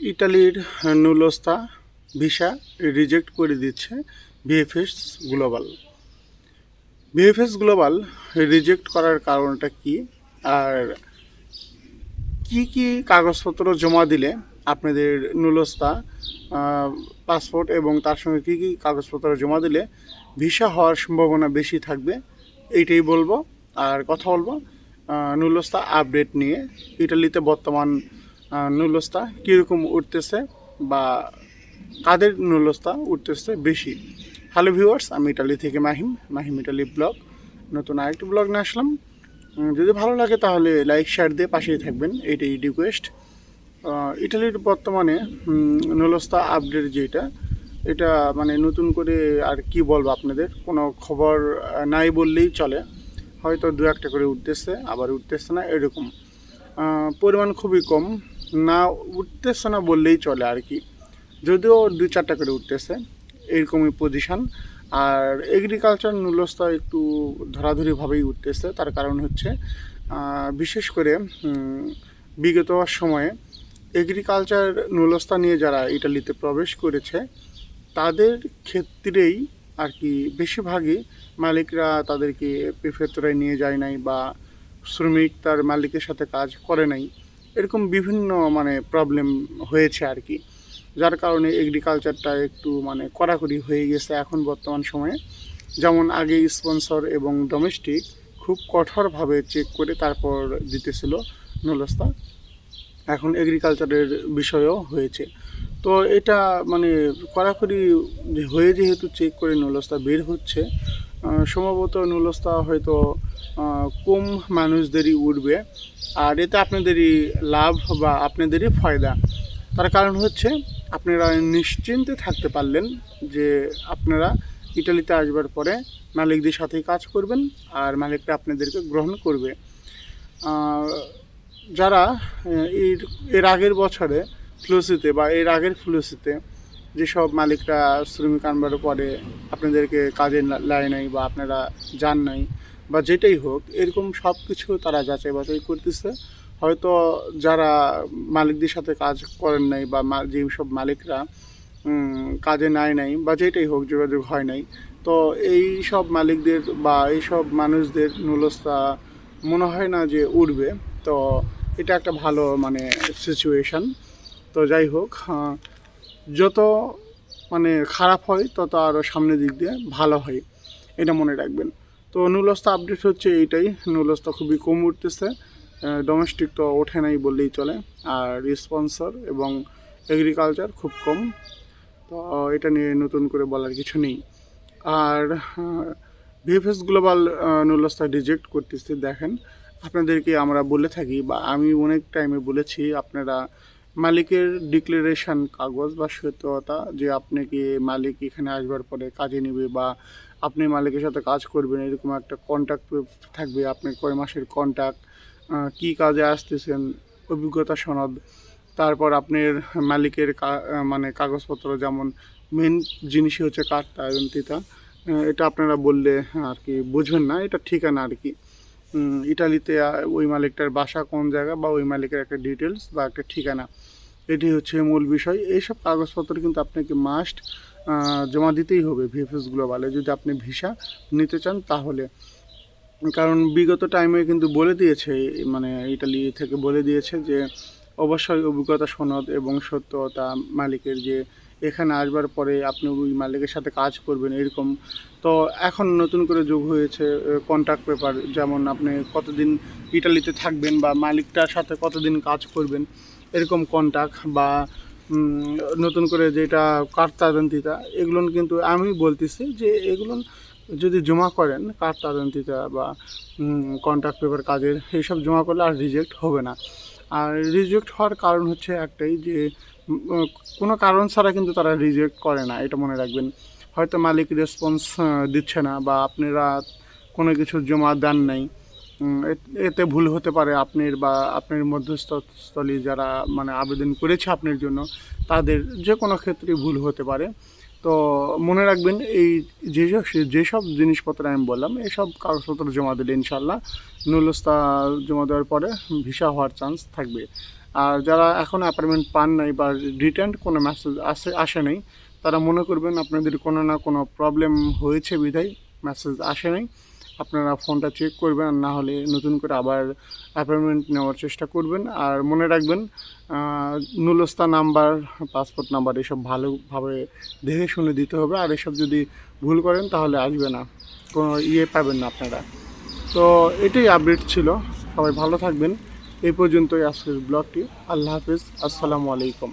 ইটালির নুলস্তা visa reject করে দিচ্ছে VFS Global. VFS Global reject করার কারণটা কি? আর কি কি কাগজপত্র জমা দিলে আপনাদের নুলস্তা পাসপোর্ট এবং তার সঙ্গে কি কি কাগজপত্র জমা দিলে ভিসা হওয়ার সম্ভাবনা বেশি থাকবে? এইটাই বলব। আর কথা বলব নুলস্তা আপডেট নিয়ে ইটালিতে বর্তমান নুলস্তা কীরকম উঠতেছে বা কাদের নুলস্তা উঠতেছে বেশি? হ্যালো ভিউয়ার্স আমি ইটালি থেকে মাহিম মাহিম ইটালি ব্লগ। নতুন আরেকটি ব্লগ নিয়ে আসলাম। যদি ভালো লাগে তাহলে লাইক শেয়ার দিয়ে পাশেই থাকবেন। এইটাই রিকোয়েস্ট ইটালির বর্তমানে নুলস্তা আপডেট যেটা, এটা মানে নতুন করে আর কি বলব আপনাদের? কোনো খবর নাই বললেই চলে। হয়তো দু একটা করে উঠতেছে, আবার উঠতেছে না, এরকম। পরিমাণ খুবই কম। না উঠতেছে না বললেই চলে আর কি। যদিও দু চারটা করে উঠতেছে, এরকমই পজিশন আর এগ্রিকালচার নুলস্তা একটু ধরাধরিভাবেই উঠতেছে, তার কারণ হচ্ছে বিশেষ করে বিগত সময়ে এগ্রিকালচার নুলস্তা নিয়ে যারা ইটালিতে প্রবেশ করেছে, তাদের ক্ষেত্রেই আর কি বেশিরভাগই মালিকরা তাদেরকে প্রিফেক্টরায় নিয়ে যায় নাই বা শ্রমিক তার মালিকের সাথে কাজ করে নাই। এরকম বিভিন্ন মানে প্রবলেম হয়েছে আর কি যার কারণে এগ্রিকালচারটা একটু মানে কড়াকড়ি হয়ে গেছে এখন বর্তমান সময়ে। যেমন আগে স্পন্সর এবং ডোমেস্টিক খুব কঠোরভাবে চেক করে তারপর দিতেছিল নলস্তা। এখন এগ্রিকালচারের বিষয়ও হয়েছে। তো এটা মানে কড়াকড়ি হয়ে যেহেতু চেক করে নলস্তা বের হচ্ছে সম্ভবত নলস্তা হয়তো কম মানুষদেরই উঠবে। আর এতে আপনাদেরই লাভ বা আপনাদেরই ফায়দা। তার কারণ হচ্ছে, আপনারা নিশ্চিন্তে থাকতে পারলেন যে আপনারা ইটালিতে আসবার পরে মালিকদের সাথেই কাজ করবেন আর মালিকরা আপনাদেরকে গ্রহণ করবে। যারা, এর এর আগের বছরে ফ্লুসিতে বা এর আগের ফ্লুসিতে যেসব মালিকরা শ্রমিক আনবার পরে আপনাদেরকে কাজে লায় নাই বা আপনারা যান নাই বা যেটাই হোক এরকম সব কিছু তারা যাচাই বাছাই করতেছে। হয়তো যারা মালিকদের সাথে কাজ করেন নাই বা যেই সব মালিকরা কাজে নাই নাই বা যেটাই হোক যোগাযোগ হয় নাই তো এই সব মালিকদের বা এই সব মানুষদের নুলস্তা মনে হয় না যে উঠবে তো এটা একটা ভালো মানে সিচুয়েশান তো যাই হোক আহ, যত মানে খারাপ হয়, তত আরও সামনের দিক দিয়ে ভালো হয়, এটা মনে রাখবেন। তো নুলস্তা আপডেট হচ্ছে এইটাই, নুলস্তা খুবই কম উঠতেছে। ডোমেস্টিক তো ওঠে নাই বললেই চলে, আর স্পন্সর এবং এগ্রিকালচার খুব কম। তো এটা নিয়ে নতুন করে বলার কিছু নেই। আর ভিএফএস গ্লোবাল নুলস্তা রিজেক্ট করতেছে, দেখেন। আপনাদেরকে আমরা বলে থাকি, বা আমি অনেক টাইমে বলেছি, আপনারা মালিকের ডিক্লারেশন কাগজ বা সত্যতা যে আপনি কি মালিক এখানে আসবার পরে কাজে নেবে বা আপনি মালিকের সাথে কাজ করবেন, এরকম একটা কন্ট্যাক্ট থাকবে, আপনি কয় মাসের কন্ট্যাক্ট কী কাজে আসতেছেন, অভিজ্ঞতা সনদ, তারপর আপনার মালিকের মানে কাগজপত্র যেমন মেন জিনিসই হচ্ছে কার্ডটা আইডেন্টিটা এটা আপনারা বললে আর কি বুঝবেন না, এটা ঠিকানা আর কি। ইটালিতে ওই মালিকটার বাসা কোন জায়গা বা ওই মালিকের একটা ডিটেলস বা একটা ঠিকানা, এটি হচ্ছে মূল বিষয়। এইসব কাগজপত্র কিন্তু আপনাকে মাস্ট জমা দিতেই হবে ভিএফএস গ্লোবালে যদি আপনি ভিসা নিতে চান তাহলে। কারণ বিগত টাইমে কিন্তু বলে দিয়েছে মানে ইটালি থেকে বলে দিয়েছে যে, অবশ্যই অভিজ্ঞতা, সনদ এবং সত্যতা মালিকের যে এখানে আসবার পরে আপনি ওই মালিকের সাথে কাজ করবেন এরকম। তো এখন নতুন করে যোগ হয়েছে কন্ট্রাক্ট পেপার যেমন আপনি কতদিন ইটালিতে থাকবেন বা মালিকটার সাথে কতদিন কাজ করবেন, এরকম কন্ট্রাক্ট বা নতুন করে যেটা কার্তাদন্তিতা, এগুলো কিন্তু আমি বলতেছি যে এগুলো যদি জমা করেন কার্তাদন্তিতা বা কন্ট্রাক্ট পেপার কাজের, এইসব জমা করলে আর রিজেক্ট হবে না। আর রিজেক্ট হওয়ার কারণ হচ্ছে একটাই যে কোনো কারণ ছাড়া কিন্তু তারা রিজেক্ট করে না, এটা মনে রাখবেন। হয়তো মালিক রেসপন্স দিচ্ছে না বা আপনারা কোনো কিছু জমা দেন নাই। এতে ভুল হতে পারে আপনার বা আপনার মধ্যস্থস্থলী যারা মানে আবেদন করেছে আপনার জন্য, তাদের যে কোনো ক্ষেত্রে ভুল হতে পারে। তো মনে রাখবেন এই যেসব যেসব জিনিসপত্র আমি বললাম, এসব কাগজপত্র জমা দিলে ইনশাল্লাহ নুলস্তা জমা দেওয়ার পরে ভিসা হওয়ার চান্স থাকবে। আর যারা এখন অ্যাপয়েন্টমেন্ট পান নাই বা রিটার্ন কোনো মেসেজ আসে আসে নাই, তারা মনে করবেন আপনাদের কোনো না কোনো প্রবলেম হয়েছে বিধায় মেসেজ আসে নাই। আপনারা ফোনটা চেক করবেন, আর না হলে নতুন করে আবার অ্যাপয়েন্টমেন্ট নেওয়ার চেষ্টা করবেন। আর মনে রাখবেন নুলস্তা নাম্বার পাসপোর্ট নাম্বার এসব ভালোভাবে দেখে শুনে দিতে হবে। আর এসব যদি ভুল করেন, তাহলে আসবে না। কোনো ইয়ে পাবেন না আপনারা। তো এটাই আপডেট ছিল। সবাই ভালো থাকবেন। এই পর্যন্তই আজকের ব্লগটি আল্লাহ হাফিজ। আসসালামু আলাইকুম।